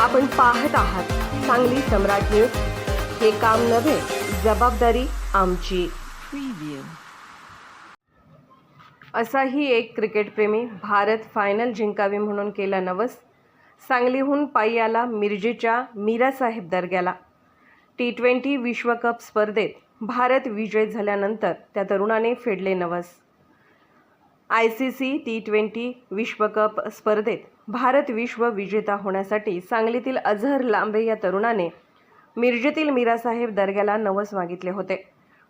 आपण पाहत आहात सांगली सम्राट न्यूज. हे काम नव्हे जबाबदारी आमची. असाही एक क्रिकेटप्रेमी भारत फायनल जिंकावी म्हणून केला नवस. सांगलीहून पायी आला मिरजेच्या मीरासाहेब दर्ग्याला. टी ट्वेंटी विश्वकप स्पर्धेत भारत विजय झाल्यानंतर त्या तरुणाने फेडले नवस. I C C T twenty विश्वकप स्पर्धेत भारत विश्व विजेता होण्यासाठी सांगलीतील अझहर लांबे या तरुणाने मिरजेतील मीरासाहेब दर्ग्याला नवस मागितले होते.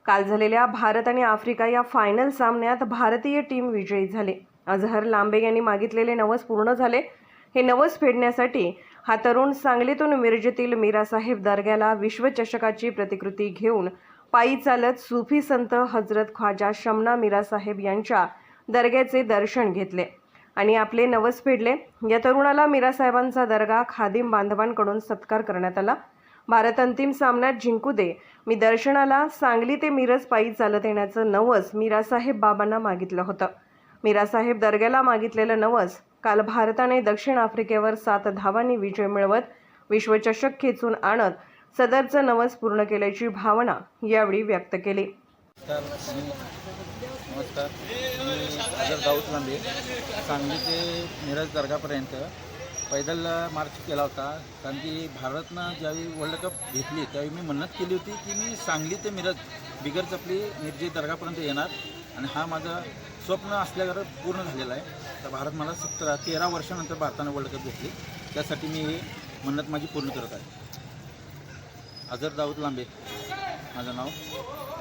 काल झालेल्या भारत आणि आफ्रिका या फायनल सामन्यात भारतीय टीम विजयी झाली. अझहर लांबे यांनी मागितलेले नवस पूर्ण झाले. हे नवस फेडण्यासाठी हा तरुण सांगलीतून मिरजेतील मीरासाहेब दर्ग्याला विश्वचषकाची प्रतिकृती घेऊन पायी चालत सुफी संत हजरत ख्वाजा शमना मीरासाहेब यांच्या दर्ग्याचे दर्शन घेतले आणि आपले नवस फेडले. या तरुणाला मीरासाहेबांचा दर्गा खादिम बांधवांकडून सत्कार करण्यात आला. भारत अंतिम सामन्यात जिंकू दे. मी दर्शनाला सांगली ते मिरज पायी चालत येण्याचं नवस मीरासाहेब बाबांना मागितलं होतं. मीरासाहेब दर्ग्याला मागितलेलं नवस काल भारताने दक्षिण आफ्रिकेवर सात धावांनी विजय मिळवत विश्वचषक खेचून आणत सदरचं नवस पूर्ण केल्याची भावना यावेळी व्यक्त केली. नमस्कार मी नमस्कार. मी अजर दाऊद लांबे सांगली ते मिरज दर्गापर्यंत पैदल मार्च केला होता. कारण की भारतनं ज्यावेळी वर्ल्ड कप घेतली त्यावेळी मी मन्नत केली होती की मी सांगली ते मिरज बिगर चपली मिरजी दर्गापर्यंत येणार. आणि हा माझा स्वप्न असल्यावर पूर्ण झालेला आहे. तर भारत मला सतरा तेरा वर्षानंतर भारतानं वर्ल्ड कप घेतली. त्यासाठी मी हे मन्नत माझी पूर्ण करत आहे. अजर दाऊद लांबे. माझं नाव